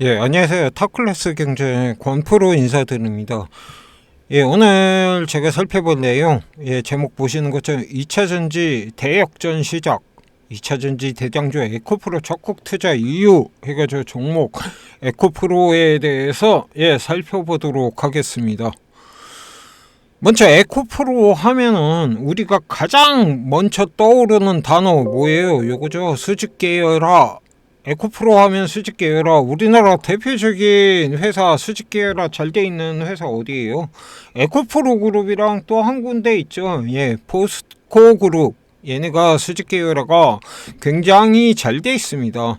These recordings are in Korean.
예, 안녕하세요. 타클래스 경제 권프로 인사드립니다. 예, 오늘 제가 살펴볼 내용, 예, 제목 보시는 것처럼 2차 전지 대역전 시작, 2차 전지 대장주 에코프로 적극 투자 이유 해가지고 종목 에코프로에 대해서 예, 살펴보도록 하겠습니다. 먼저 에코프로 하면은 우리가 가장 먼저 떠오르는 단어 뭐예요? 요거죠. 수직 계열화 에코프로 하면 수직 계열화 우리나라 대표적인 회사 수직 계열화 잘 돼 있는 회사 어디예요? 에코프로 그룹이랑 또 한 군데 있죠. 예, 포스코 그룹. 얘네가 수직 계열화가 굉장히 잘 돼 있습니다.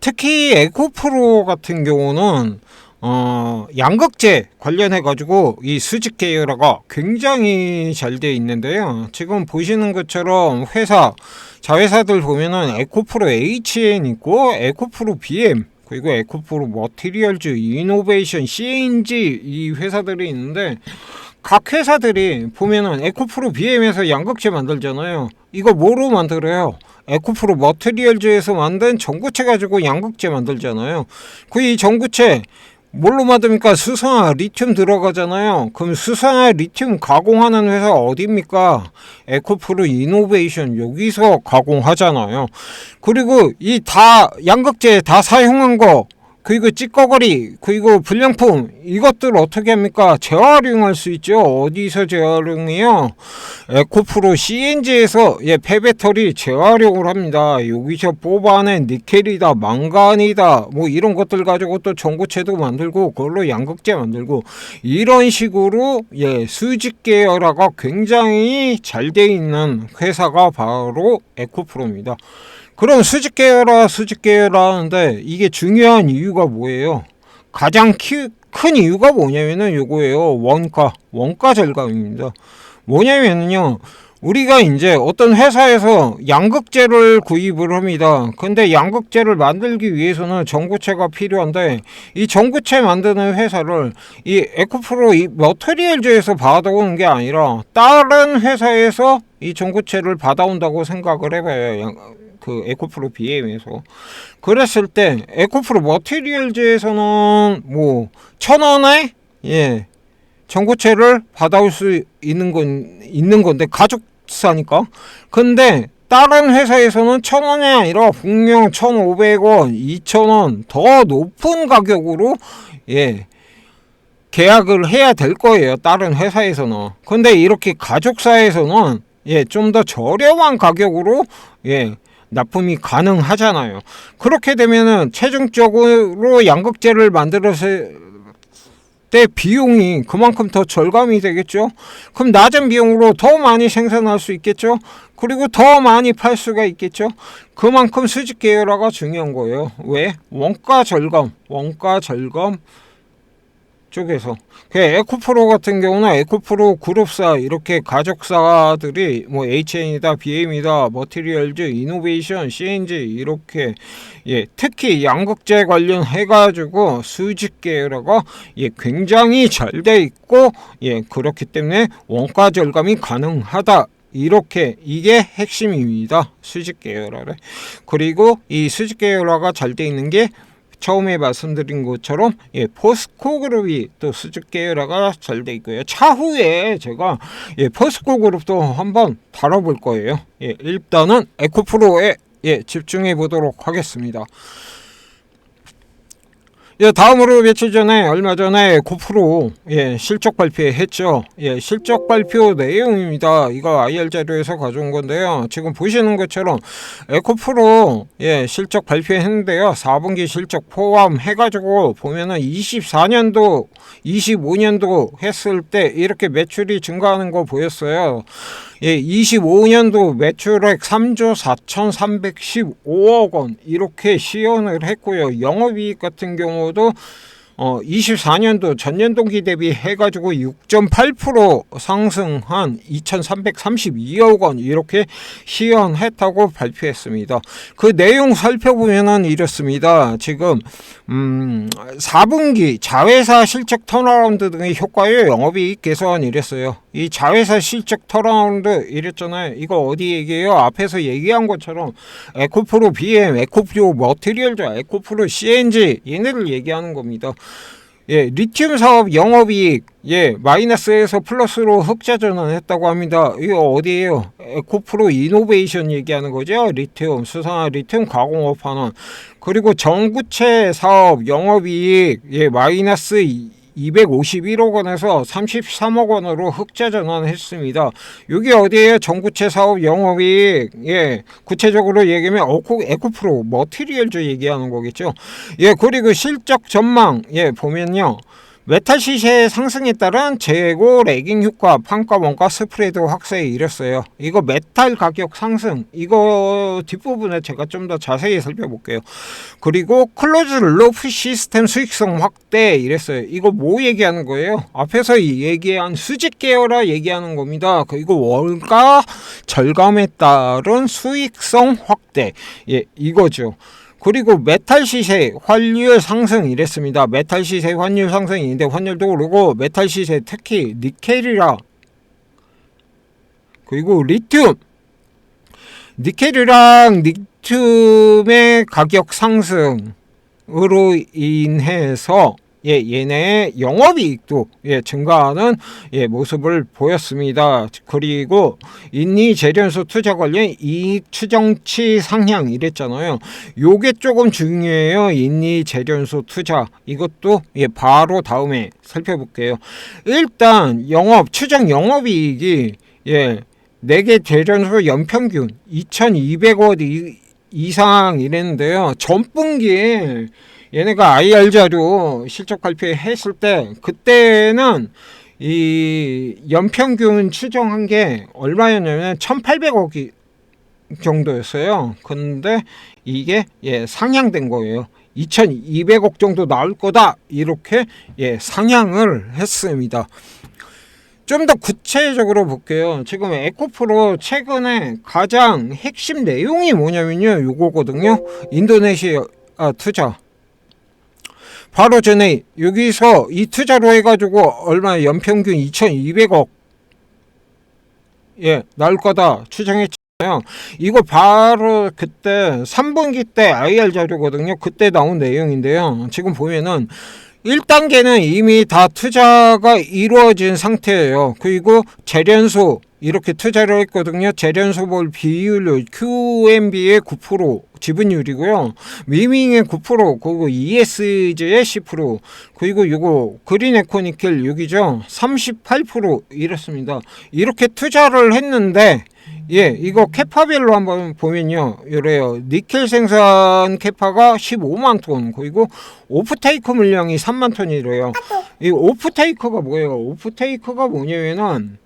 특히 에코프로 같은 경우는 어, 양극재 관련해 가지고 이 수직 계열화가 굉장히 잘 돼 있는데요. 지금 보시는 것처럼 회사 자회사들 보면은 에코프로 HN 있고 에코프로 BM 그리고 에코프로 머티리얼즈 이노베이션 CNG 이 회사들이 있는데 각 회사들이 보면은 에코프로 BM에서 양극재 만들잖아요. 이거 뭐로 만들어요? 에코프로 머티리얼즈에서 만든 전구체 가지고 양극재 만들잖아요. 그 이 전구체 뭘로 만듭니까? 수성화 리튬 들어가잖아요. 그럼 수성화 리튬 가공하는 회사 어디입니까? 에코프로 이노베이션 여기서 가공하잖아요. 그리고 이 다 양극재 다 사용한 거 그리고 찌꺼거리 그리고 불량품 이것들 어떻게 합니까? 재활용할 수 있죠. 어디서 재활용해요? 에코프로 CNG에서 예 폐배터리 재활용을 합니다. 여기서 뽑아낸 니켈이다, 망간이다, 뭐 이런 것들 가지고 또 전구체도 만들고 그걸로 양극재 만들고 이런 식으로 예 수직 계열화가 굉장히 잘 돼 있는 회사가 바로 에코프로입니다. 그럼 수직 계열화, 수직 계열화 하는데 이게 중요한 이유가 뭐예요? 가장 키, 큰 이유가 뭐냐면은 요거예요. 원가, 원가 절감입니다. 뭐냐면요. 우리가 이제 어떤 회사에서 양극재를 구입을 합니다. 근데 양극재를 만들기 위해서는 전구체가 필요한데 이 전구체 만드는 회사를 이 에코프로 이 머터리얼즈에서 받아오는 게 아니라 다른 회사에서 이 전구체를 받아온다고 생각을 해봐요. 양- 그 에코프로 BM에서 그랬을 때 에코프로 머티리얼즈에서는 뭐 천 원에 예 전고체를 받아올 수 있는 건 있는 건데 가족사니까 근데 다른 회사에서는 천 원이 아니라 분명 천 오백 원, 이천 원 더 높은 가격으로 예 계약을 해야 될 거예요. 다른 회사에서는. 근데 이렇게 가족사에서는 예, 좀 더 저렴한 가격으로 예, 납품이 가능하잖아요. 그렇게 되면은 최종적으로 양극재를 만들었을 때 비용이 그만큼 더 절감이 되겠죠. 그럼 낮은 비용으로 더 많이 생산할 수 있겠죠. 그리고 더 많이 팔 수가 있겠죠. 그만큼 수직 계열화가 중요한 거예요. 왜? 원가 절감, 원가 절감 쪽에서 그 에코프로 같은 경우는 에코프로 그룹사 이렇게 가족사들이 뭐 HN이다, BM이다, 머티리얼즈, 이노베이션, CNG 이렇게 예 특히 양극재 관련 해 가지고 수직 계열화가 예 굉장히 잘 돼 있고 예 그렇기 때문에 원가 절감이 가능하다. 이렇게 이게 핵심입니다. 수직 계열화를. 그리고 이 수직 계열화가 잘 돼 있는 게 처음에 말씀드린 것처럼 예, 포스코 그룹이 또 수직 계열화가 잘 돼 있고요. 차후에 제가 예, 포스코 그룹도 한번 다뤄볼 거예요. 예, 일단은 에코프로에 예, 집중해 보도록 하겠습니다. 예, 다음으로 며칠 전에 얼마 전에 고프로 예, 실적 발표했죠. 예, 실적 발표 내용입니다. 이거 IR 자료에서 가져온 건데요. 지금 보시는 것처럼 에코프로 예, 실적 발표했는데요. 4분기 실적 포함해 가지고 보면은 24년도, 25년도 했을 때 이렇게 매출이 증가하는 거 보였어요. 예, 25년도 매출액 3조 4,315억 원 이렇게 시연을 했고요. 영업이익 같은 경우도 어, 24년도 전년 동기 대비 해가지고 6.8% 상승한 2,332억 원 이렇게 시연했다고 발표했습니다. 그 내용 살펴보면은 이렇습니다. 지금 음, 4분기 자회사 실적 턴어라운드 등의 효과요 영업이익 개선 이랬어요. 이 자회사 실적 턴어라운드 이랬잖아요. 이거 어디 얘기해요? 앞에서 얘기한 것처럼 에코프로 BM, 에코프로 머티리얼즈, 에코프로 CNG 얘네를 얘기하는 겁니다. 예, 리튬 사업 영업이익 예 마이너스에서 플러스로 흑자 전환했다고 합니다. 이거 어디에요? 에코프로 이노베이션 얘기하는 거죠. 리튬 수산화 리튬 가공업 하는 그리고 전구체 사업 영업이익 예 마이너스 251억 원에서 33억 원으로 흑자 전환했습니다. 여기 어디에요? 전구체 사업 영업이익 예 구체적으로 얘기하면 에코, 에코프로 머티리얼즈 얘기하는 거겠죠. 예 그리고 실적 전망 예 보면요. 메탈 시세 상승에 따른 재고 레깅 효과 판가 원가 스프레드 확대에 이뤘어요. 이거 메탈 가격 상승 이거 뒷부분에 제가 좀 더 자세히 살펴볼게요. 그리고 클로즈 로프 시스템 수익성 확대 이랬어요. 이거 뭐 얘기하는 거예요? 앞에서 이 얘기한 수직 계열화 얘기하는 겁니다. 그리고 월가 절감에 따른 수익성 확대 예 이거죠. 그리고 메탈 시세 환율 상승 이랬습니다. 메탈 시세 환율 상승인데 환율도 오르고 메탈 시세 특히 니켈이라 그리고 리튬 니켈이랑 리튬의 가격 상승으로 인해서 예, 얘네 영업이익도 예, 증가하는 예, 모습을 보였습니다. 그리고 인니 재련소 투자 관련 이익 추정치 상향 이랬잖아요. 요게 조금 중요해요. 인니 재련소 투자 이것도 예, 바로 다음에 살펴볼게요. 일단 영업 추정 영업이익이 예, 4개 재련소 연평균 2,200원 이상 이랬는데요. 전 분기에 얘네가 IR 자료 실적 발표했을 때 그때는 이 연평균 추정한 게 얼마였냐면 1,800억이 정도였어요. 근데 이게 예, 상향된 거예요. 2,200억 정도 나올 거다 이렇게 예, 상향을 했습니다. 좀 더 구체적으로 볼게요. 지금 에코프로 최근에 가장 핵심 내용이 뭐냐면요. 요거거든요. 인도네시아 투자. 바로 전에 여기서 이 투자로 해가지고 얼마 연평균 2,200억 예 나올 거다 추정했잖아요. 이거 바로 그때 3분기 때 IR 자료거든요. 그때 나온 내용인데요. 지금 보면은 1단계는 이미 다 투자가 이루어진 상태예요. 그리고 재련소 이렇게 투자를 했거든요. 재련소볼 비율 QMB의 9% 지분율이고요. 미밍의 9% 그리고 ESG의 10% 그리고 이거 그린 에코니켈 여기죠. 38% 이렇습니다. 이렇게 투자를 했는데 예, 이거 캐파별로 한번 보면요. 이래요. 니켈 생산 캐파가 15만 톤, 그리고 오프테이크 물량이 3만 톤이래요. 이 오프테이크가 뭐예요? 오프테이크가 뭐냐면은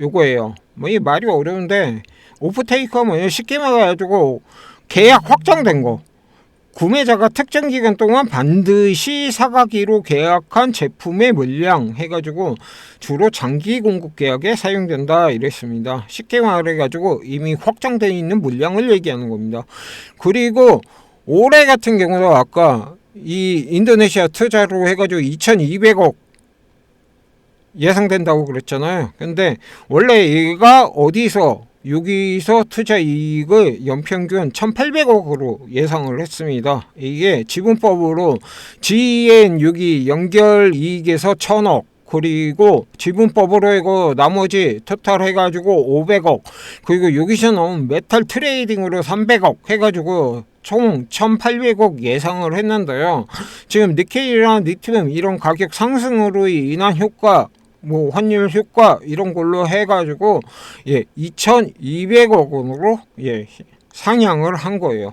요거예요. 뭐 이 말이 어려운데 오프테이크가 뭐냐 쉽게 말해가지고 계약 확정된 거. 구매자가 특정 기간 동안 반드시 사가기로 계약한 제품의 물량 해가지고 주로 장기 공급 계약에 사용된다 이랬습니다. 쉽게 말해가지고 이미 확정되어 있는 물량을 얘기하는 겁니다. 그리고 올해 같은 경우도 아까 이 인도네시아 투자로 해가지고 2,200억 예상된다고 그랬잖아요. 근데 원래 얘가 어디서 여기서 투자 이익을 연평균 1,800억으로 예상을 했습니다. 이게 지분법으로 GN 6이 연결 이익에서 1,000억 그리고 지분법으로 이거 나머지 토탈 해가지고 500억 그리고 여기서 나온 메탈 트레이딩으로 300억 해가지고 총 1,800억 예상을 했는데요. 지금 니켈이랑 리튬 이런 가격 상승으로 인한 효과 뭐 환율 효과 이런 걸로 해가지고 예 2,200억 원으로 예 상향을 한 거예요.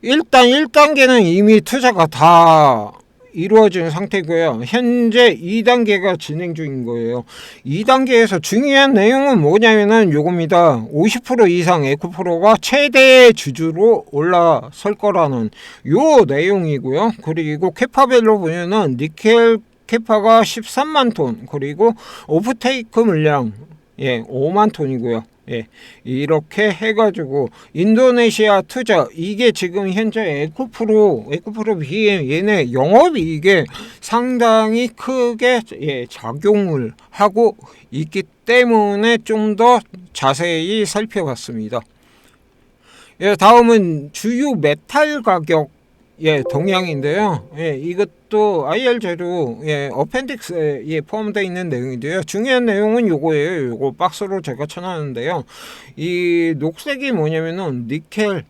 일단 1단계는 이미 투자가 다 이루어진 상태고요. 현재 2단계가 진행 중인 거예요. 2단계에서 중요한 내용은 뭐냐면은 요겁니다. 50% 이상 에코프로가 최대 주주로 올라설 거라는 요 내용이고요. 그리고 캐파벨로 보면은 니켈 캐파가 13만 톤 그리고 오프테이크 물량 예 5만 톤이고요. 예, 이렇게 해가지고 인도네시아 투자 이게 지금 현재 에코프로 에코프로 BM 얘네 영업이 이게 상당히 크게 예, 작용을 하고 있기 때문에 좀 더 자세히 살펴봤습니다. 예, 다음은 주요 메탈 가격 예, 동향인데요. 예, 이것도 IR 제로 예, 어펜딕스에 예, 포함되어 있는 내용인데요. 중요한 내용은 요거예요. 요거 박스로 제가 쳐놨는데요. 이 녹색이 뭐냐면은 니켈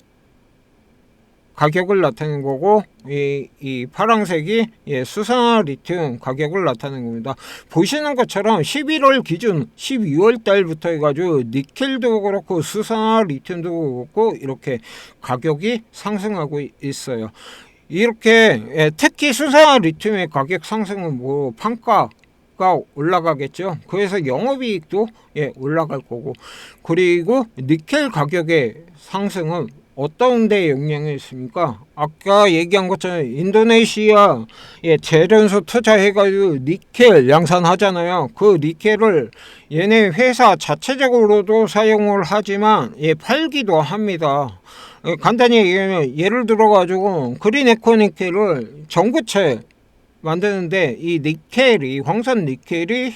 가격을 나타내는 거고 이, 이 파란색이 예, 수산화 리튬 가격을 나타내는 겁니다. 보시는 것처럼 11월 기준 12월 달부터 해가지고 니켈도 그렇고 수산화 리튬도 그렇고 이렇게 가격이 상승하고 있어요. 이렇게 예, 특히 수산화 리튬의 가격 상승은 뭐 판가 가 올라가겠죠. 그래서 영업이익도 예, 올라갈 거고 그리고 니켈 가격의 상승은 어떤 데 영향이 있습니까? 아까 얘기한 것처럼 인도네시아 예, 재련소 투자해가지고 니켈 양산하잖아요. 그 니켈을 얘네 회사 자체적으로도 사용을 하지만 예, 팔기도 합니다. 예, 간단히 얘기하면 예를 들어가지고 그린 에코니켈을 전구체 만드는데 이 니켈이 황산 니켈이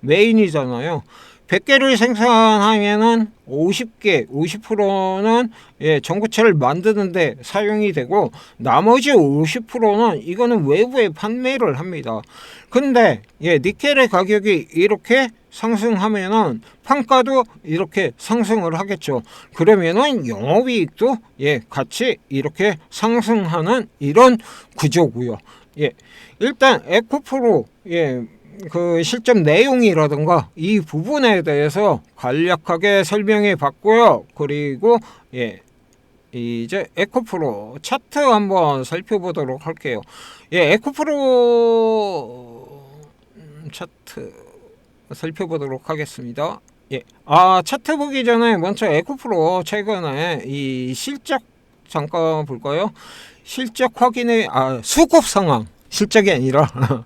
메인이잖아요. 100개를 생산하면은 50개, 50%는 예, 전구체를 만드는데 사용이 되고 나머지 50%는 이거는 외부에 판매를 합니다. 근데 예, 니켈의 가격이 이렇게 상승하면은 판가도 이렇게 상승을 하겠죠. 그러면은 영업이익도 예, 같이 이렇게 상승하는 이런 구조고요. 예. 일단 에코프로 예, 그 실점 내용이라든가 이 부분에 대해서 간략하게 설명해 봤고요. 그리고 예. 이제 에코프로 차트 한번 살펴보도록 할게요. 예, 에코프로 음, 차트 살펴보도록 하겠습니다. 예. 아, 차트 보기 전에 먼저 에코프로 최근에 이 실적 잠깐 볼까요? 실적 확인의 아, 수급 상황 실적이 아니라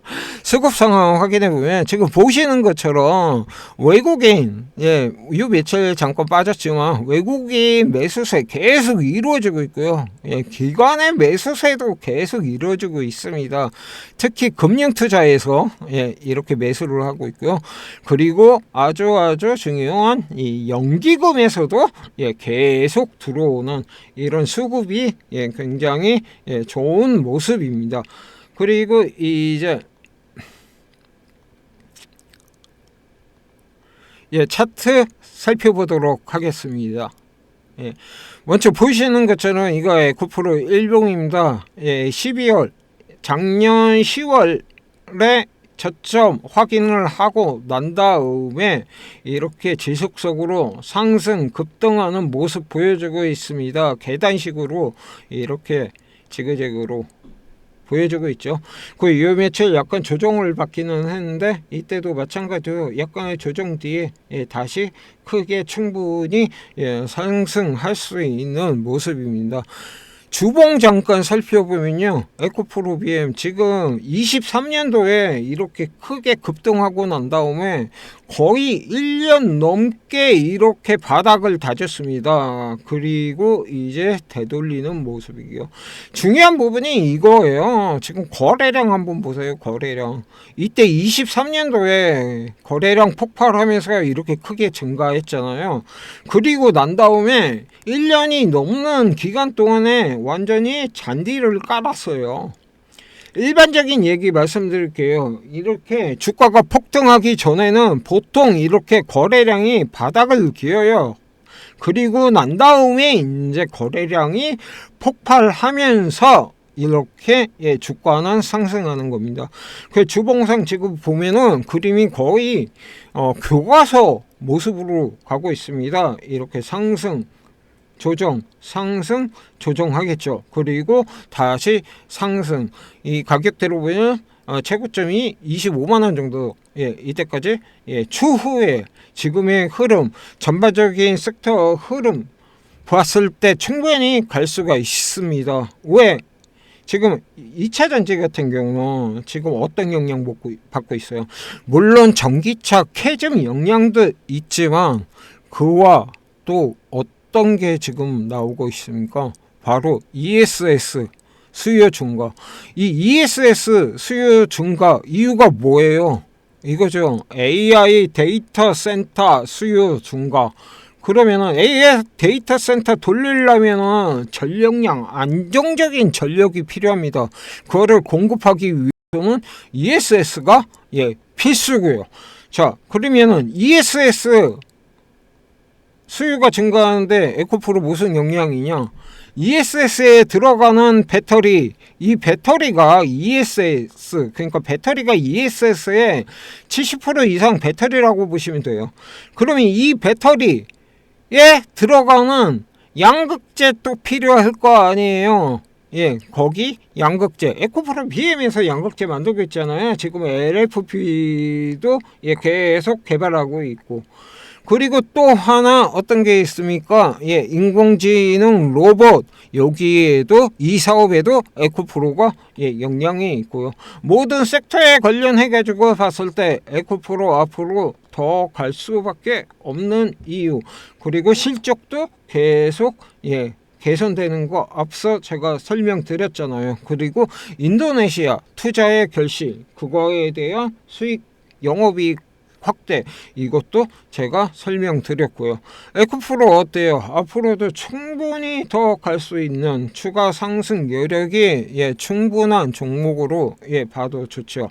수급 상황 확인해 보면 지금 보시는 것처럼 외국인 예, 요 며칠 잠깐 빠졌지만 외국인 매수세 계속 이루어지고 있고요. 예, 기관의 매수세도 계속 이루어지고 있습니다. 특히 금융 투자에서 예, 이렇게 매수를 하고 있고요. 그리고 아주 아주 중요한 이 연기금에서도 예, 계속 들어오는 이런 수급이 예, 굉장히 예, 좋은 모습입니다. 그리고 이제 예, 차트 살펴보도록 하겠습니다. 예, 먼저 보시는 것처럼 이거 9% 일봉입니다. 예, 12월 작년 10월에 저점 확인을 하고 난 다음에 이렇게 지속적으로 상승 급등하는 모습 보여주고 있습니다. 계단식으로 이렇게 지그재그로 보여주고 있죠. 그 요 며칠 약간 조정을 받기는 했는데 이때도 마찬가지로 약간의 조정 뒤에 예, 다시 크게 충분히 예, 상승할 수 있는 모습입니다. 주봉 잠깐 살펴보면요. 에코프로 BM 지금 23년도에 이렇게 크게 급등하고 난 다음에 거의 1년 넘게 이렇게 바닥을 다졌습니다. 그리고 이제 되돌리는 모습이고요. 중요한 부분이 이거예요. 지금 거래량 한번 보세요. 거래량. 이때 23년도에 거래량 폭발하면서 이렇게 크게 증가했잖아요. 그리고 난 다음에 1년이 넘는 기간 동안에 완전히 잔디를 깔았어요. 일반적인 얘기 말씀드릴게요. 이렇게 주가가 폭등하기 전에는 보통 이렇게 거래량이 바닥을 기어요. 그리고 난 다음에 이제 거래량이 폭발하면서 이렇게 예, 주가는 상승하는 겁니다. 그 주봉상 지금 보면은 그림이 거의 어, 교과서 모습으로 가고 있습니다. 이렇게 상승, 조정, 상승, 조정하겠죠. 그리고 다시 상승. 이 가격대로 보면 어, 최고점이 25만 원 정도 예, 이때까지 예, 추후에 지금의 흐름, 전반적인 섹터 흐름 봤을 때 충분히 갈 수가 있습니다. 왜? 지금 2차 전지 같은 경우는 지금 어떤 영향 받고 있어요? 물론 전기차 캐즘 영향도 있지만 그와 또 어떤 게 지금 나오고 있습니까? 바로 ESS 수요 증가. 이 ESS 수요 증가 이유가 뭐예요? 이거죠. AI 데이터 센터 수요 증가. 그러면은 AI 데이터 센터 돌리려면은 전력량 안정적인 전력이 필요합니다. 그거를 공급하기 위해서는 ESS가 예 필수고요. 자 그러면은 ESS 수요가 증가하는데 에코프로 무슨 영향이냐? ESS에 들어가는 배터리, 이 배터리가 ESS, 그러니까 배터리가 ESS의 70% 이상 배터리라고 보시면 돼요. 그러면 이 배터리에 들어가는 양극재 또 필요할 거 아니에요. 예, 거기 양극재, 에코프로 BM에서 양극재 만들고 있잖아요. 지금 LFP도 예, 계속 개발하고 있고. 그리고 또 하나 어떤 게 있습니까? 예, 인공지능 로봇 여기에도 이 사업에도 에코프로가 예, 영향이 있고요. 모든 섹터에 관련해 가지고 봤을 때 에코프로 앞으로 더 갈 수밖에 없는 이유. 그리고 실적도 계속 예, 개선되는 거 앞서 제가 설명드렸잖아요. 그리고 인도네시아 투자의 결실 그거에 대한 수익 영업이익 확대 이것도 제가 설명드렸고요. 에코프로 어때요? 앞으로도 충분히 더 갈 수 있는 추가 상승 여력이 예, 충분한 종목으로 예, 봐도 좋죠.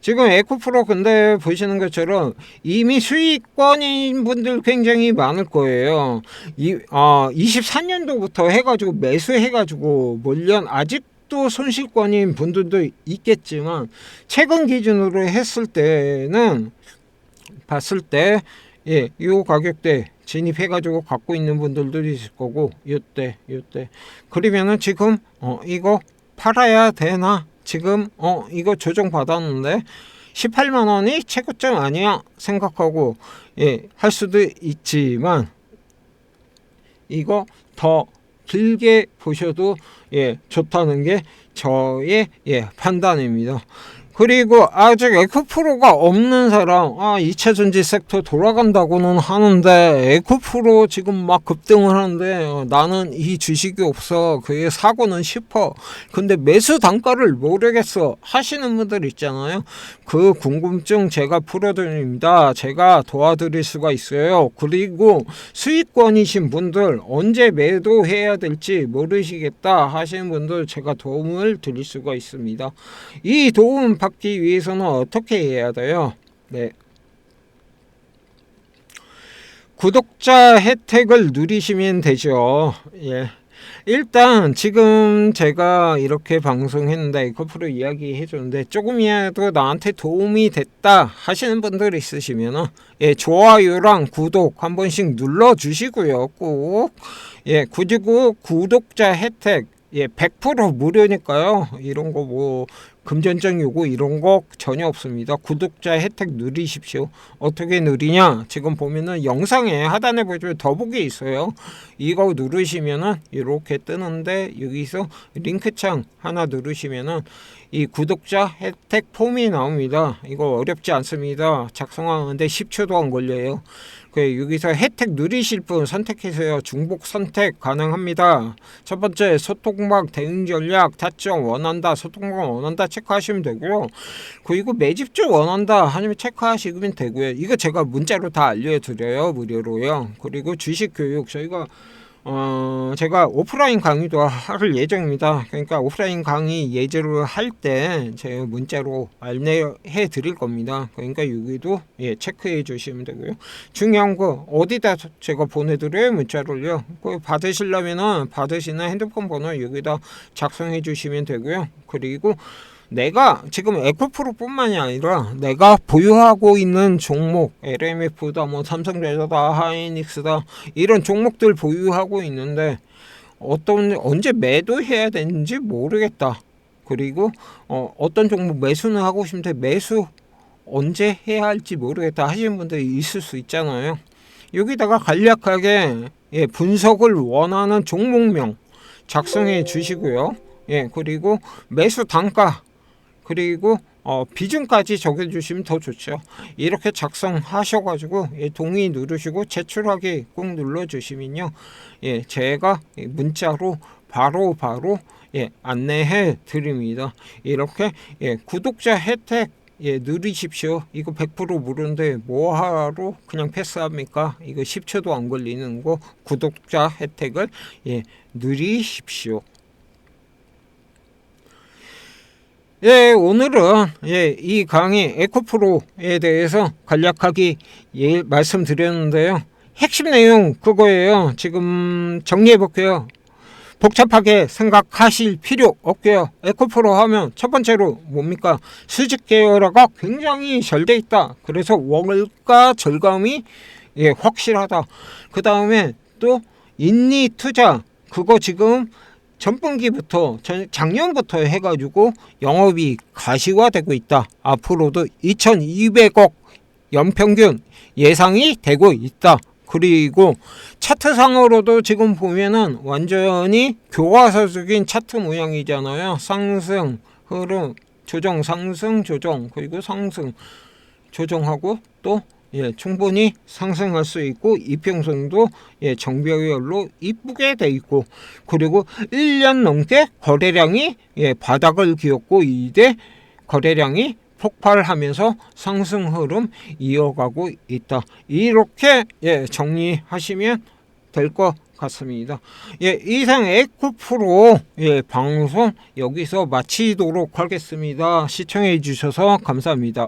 지금 에코프로 근데 보시는 것처럼 이미 수익권인 분들 굉장히 많을 거예요. 이, 아, 24년도부터 해가지고 매수해가지고 물론 아직 또 손실권인 분들도 있겠지만 최근 기준으로 했을 때는 봤을 때 예, 요 가격대 진입해가지고 갖고 있는 분들도 있을 거고 요때 요때 그러면은 지금 어 이거 팔아야 되나 지금 어 이거 조정 받았는데 18만 원이 최고점 아니야 생각하고 예 할 수도 있지만 이거 더 길게 보셔도 예 좋다는 게 저의 예 판단입니다. 그리고 아직 에코프로가 없는 사람, 아, 2차 전지 섹터 돌아간다고는 하는데, 에코프로 지금 막 급등을 하는데, 어, 나는 이 주식이 없어. 그게 사고는 싶어. 근데 매수 단가를 모르겠어. 하시는 분들 있잖아요. 그 궁금증 제가 풀어드립니다. 제가 도와드릴 수가 있어요. 그리고 수익권이신 분들, 언제 매도해야 될지 모르시겠다 하시는 분들 제가 도움을 드릴 수가 있습니다. 이 도움 받기 위해서는 어떻게 해야 돼요? 네. 구독자 혜택을 누리시면 되죠. 예. 일단 지금 제가 이렇게 방송했는데 커플로 이야기해 줬는데 조금이라도 나한테 도움이 됐다 하시는 분들 있으시면 예, 좋아요랑 구독 한 번씩 눌러 주시고요. 꼭 예, 그리고 구독자 혜택 예, 100% 무료니까요. 이런 거 뭐 금전적 요구 이런 거 전혀 없습니다. 구독자 혜택 누리십시오. 어떻게 누리냐? 지금 보면은 영상에 하단에 보시면 더보기 있어요. 이거 누르시면은 이렇게 뜨는데 여기서 링크창 하나 누르시면은 이 구독자 혜택 폼이 나옵니다. 이거 어렵지 않습니다. 작성하는데 10초도 안 걸려요. 그 여기서 혜택 누리실 분 선택해서요. 중복 선택 가능합니다. 첫 번째 소통막 대응 전략 타점 원한다. 소통막 원한다 체크하시면 되고요. 그리고 매집주 원한다 하면 체크하시면 되고요. 이거 제가 문자로 다 알려드려요. 무료로요. 그리고 주식 교육 저희가 어, 제가 오프라인 강의도 할 예정입니다. 그러니까 오프라인 강의 예제로 할때 제가 문자로 안내해 드릴 겁니다. 그러니까 여기도 예, 체크해 주시면 되고요. 중요한 거 어디다 제가 보내드려요? 문자로요. 그 받으시려면은 받으시는 핸드폰 번호 여기다 작성해 주시면 되고요. 그리고 내가 지금 에코프로뿐만이 아니라 내가 보유하고 있는 종목 LMF다 뭐 삼성전자다 하이닉스다 이런 종목들 보유하고 있는데 어떤 언제 매도해야 되는지 모르겠다. 그리고 어, 어떤 종목 매수는 하고 싶은데 매수 언제 해야 할지 모르겠다 하시는 분들이 있을 수 있잖아요. 여기다가 간략하게 예, 분석을 원하는 종목명 작성해 주시고요. 예, 그리고 매수 단가 그리고 어, 비중까지 적어주시면 더 좋죠. 이렇게 작성하셔가지고 예, 동의 누르시고 제출하기 꾹 눌러주시면요, 예, 제가 문자로 바로 바로 예, 안내해 드립니다. 이렇게 예, 구독자 혜택 예, 누리십시오. 이거 100% 무료인데 뭐하러 그냥 패스합니까? 이거 10초도 안 걸리는 거 구독자 혜택을 예, 누리십시오. 예, 오늘은 예, 이 강의 에코프로에 대해서 간략하게 예, 말씀드렸는데요. 핵심 내용 그거예요. 지금 정리해 볼게요. 복잡하게 생각하실 필요 없고요. 에코프로 하면 첫 번째로 뭡니까? 수직 계열화가 굉장히 잘 돼 있다. 그래서 원가 절감이 예, 확실하다. 그 다음에 또 인리 투자 그거 지금 전분기부터 전- 작년부터 해가지고 영업이 가시화되고 있다. 앞으로도 2,200억 연평균 예상이 되고 있다. 그리고 차트상으로도 지금 보면은 완전히 교과서적인 차트 모양이잖아요. 상승, 흐름, 조정, 상승, 조정, 그리고 상승, 조정하고 또 예, 충분히 상승할 수 있고 이평선도 예, 정배열로 이쁘게 돼 있고 그리고 1년 넘게 거래량이 예, 바닥을 기었고 이제 거래량이 폭발하면서 상승 흐름 이어가고 있다. 이렇게 예, 정리하시면 될 것 같습니다. 예, 이상 에코프로 예, 방송 여기서 마치도록 하겠습니다. 시청해 주셔서 감사합니다.